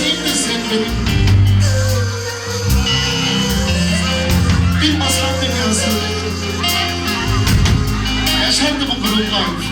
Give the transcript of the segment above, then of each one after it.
De sen benim. Bir masal dünyası. Yaşardı bu gruplar.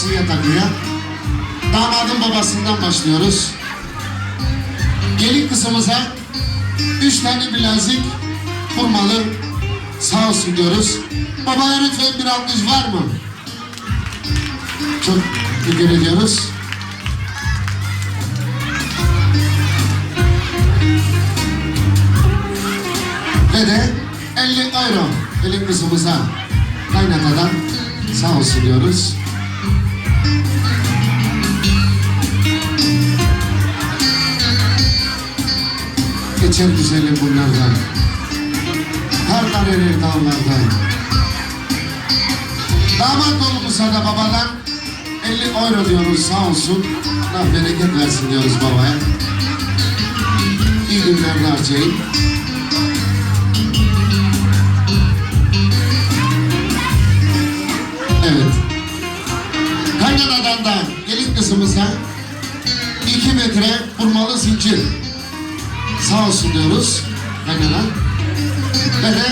Asiye takıya. Damadın babasından başlıyoruz. Gelin kızımıza üç tane bilezik kurmalı sağ olsun diyoruz. Babaya lütfen bir alkış var mı? Çok teşekkür ediyoruz. Ve de 50 euro gelin kızımıza kaynatadan sağ olsun diyoruz. Geçer güzelim bunlardan. Karlar erir dağlardan. Damat oğlumuza da babadan 50 euro diyoruz sağ olsun. Allah bereket versin diyoruz babaya. İyi günler harcayın. Evet. Kaynanadan da gelin kızımıza 2 metre vurmalı zincir. Sağ olsun diyoruz kaynana. Ve de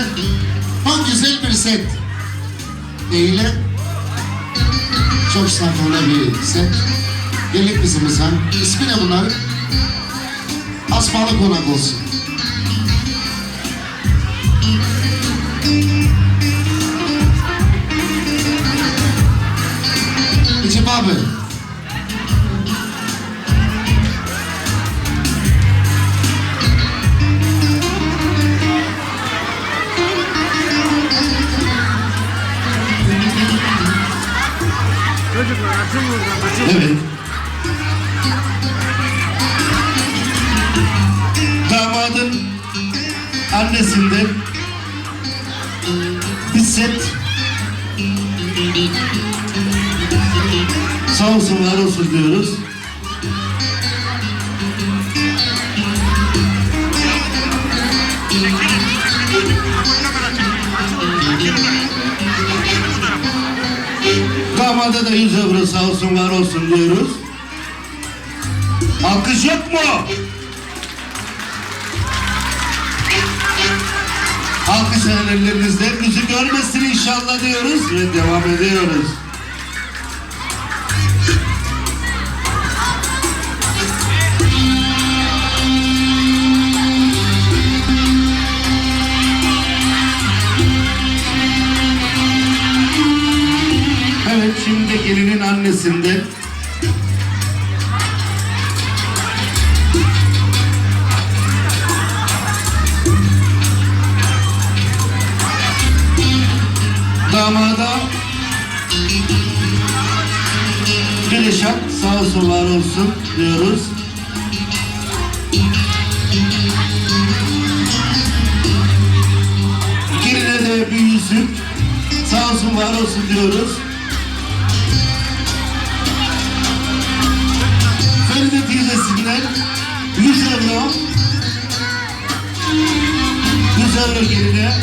çok güzel bir set. Değil çok şahane bir set. Gelin kızımıza. İsmi ne bunların? Asmalı konak olsun. Sağ olsun var olsun diyoruz. Damada da 100 euro sağ olsun var olsun diyoruz. Alkış yok mu? Alkış ellerinizde yüzü görmesin inşallah diyoruz ve devam ediyoruz. Evet şimdi gelinin annesinden sağ olsun var olsun diyoruz. Geline de bir yüzük sağ olsun var olsun diyoruz. Feride teyzesinden 100 euro 100 euro geline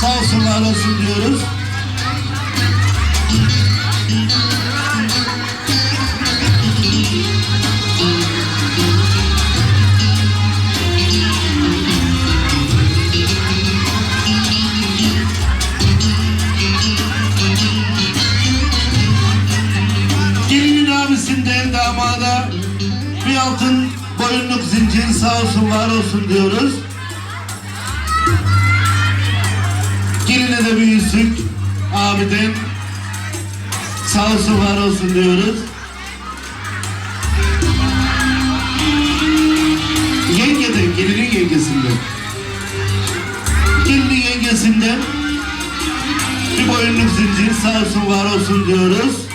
sağ olsun var olsun diyoruz. Olsun var olsun diyoruz. Geline de bir abiden sağ olsun var olsun diyoruz. Yengeden, gelinin yengesinden. Gelinin yengesinden bir boyunluk zincir sağ olsun var olsun diyoruz.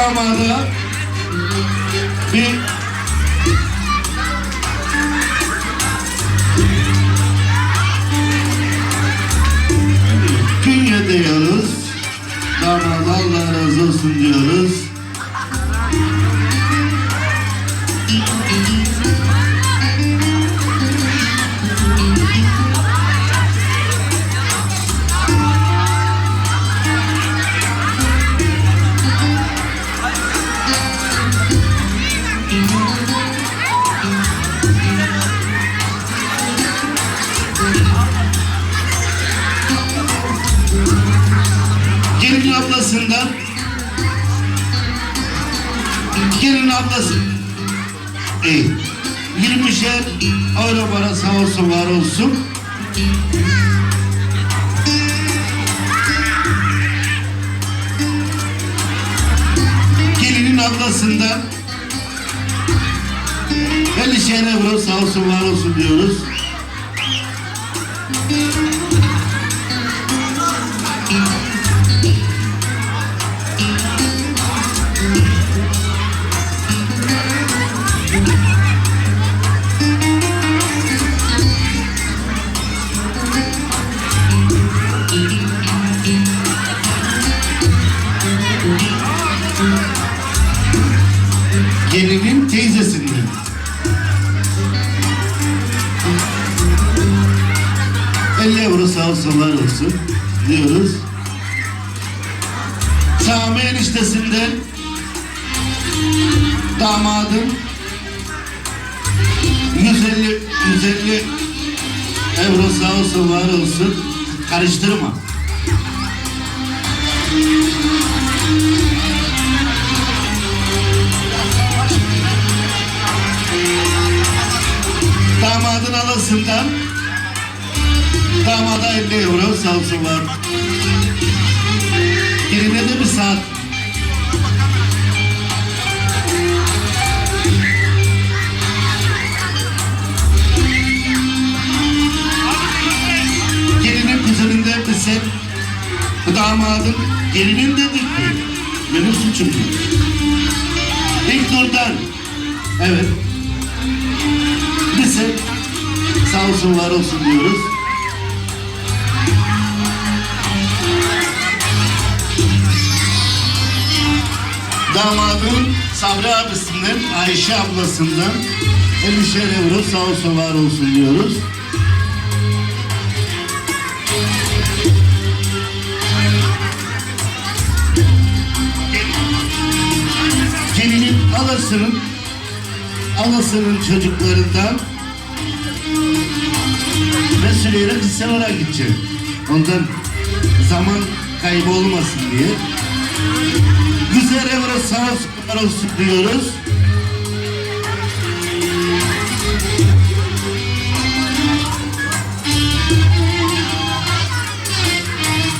Ve damada bir künye diyoruz. Allah razı olsun diyoruz. Para sağ olsun var olsun. Gelinin ablasından 50'şer euro sağ olsun var olsun diyoruz. 50 euro sağ olsunlar olsun diyoruz. Sami eniştesinden damadım 150 150 euro sağ olsun var olsun karıştırma. Damadın alasından damada 50 euro sağ olsun var. Geline de bir saat. Gelinin kızının bir set. Damadın gelinin dedik ki. Benim suçum değil. İlk. Evet. Bir set. Sağ olsun var olsun diyoruz. Damadın Sabri abisinden, Ayşe ablasından 50'şer euro sağ olsun var olsun diyoruz. Gelinin alasının alasının çocuklarından söyleyerek sen oraya gideceğim. Ondan zaman kaybı olmasın diye. Güzel evre sağ olsun olsun diyoruz.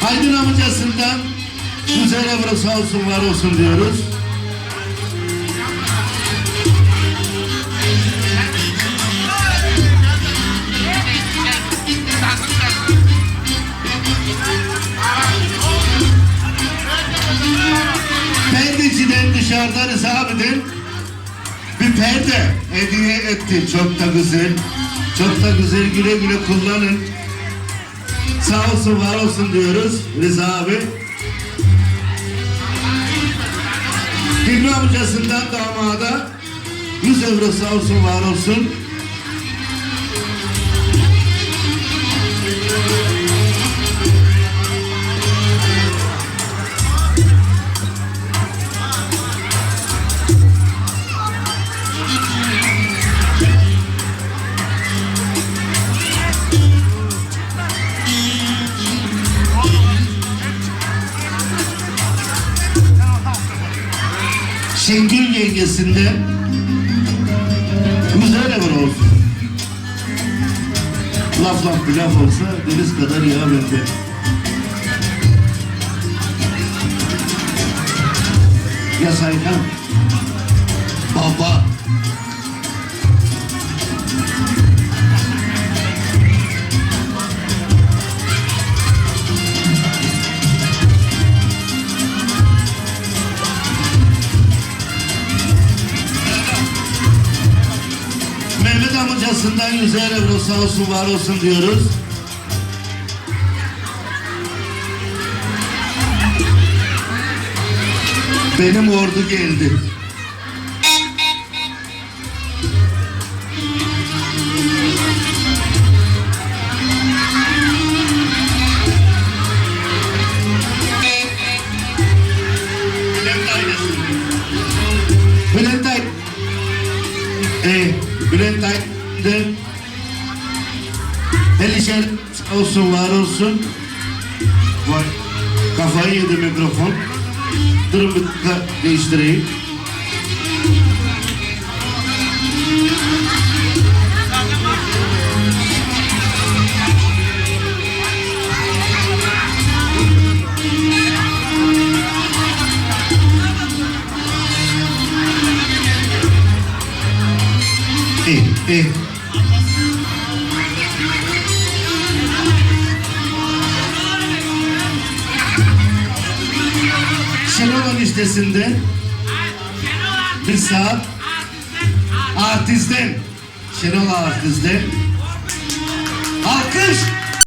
Aydın amcasından güzel evre sağ olsun var olsun diyoruz. Dışarıdan abiden bir perde hediye etti. Çok da güzel. Çok da güzel güle güle kullanın. Sağ olsun var olsun diyoruz Rıza abi. Hilmi amcasından damada 100 euro sağ olsun var olsun. Şengül yengesinden güzel ever olsun. Laf laf bir laf olsa deniz kadar yağ bende. Ya Saykan. Baba. Yüzer euro sağ olsun var olsun diyoruz. Benim ordu geldi. deze drie. Eén. Eniştesinde bir saat artisten Şenol artisten alkış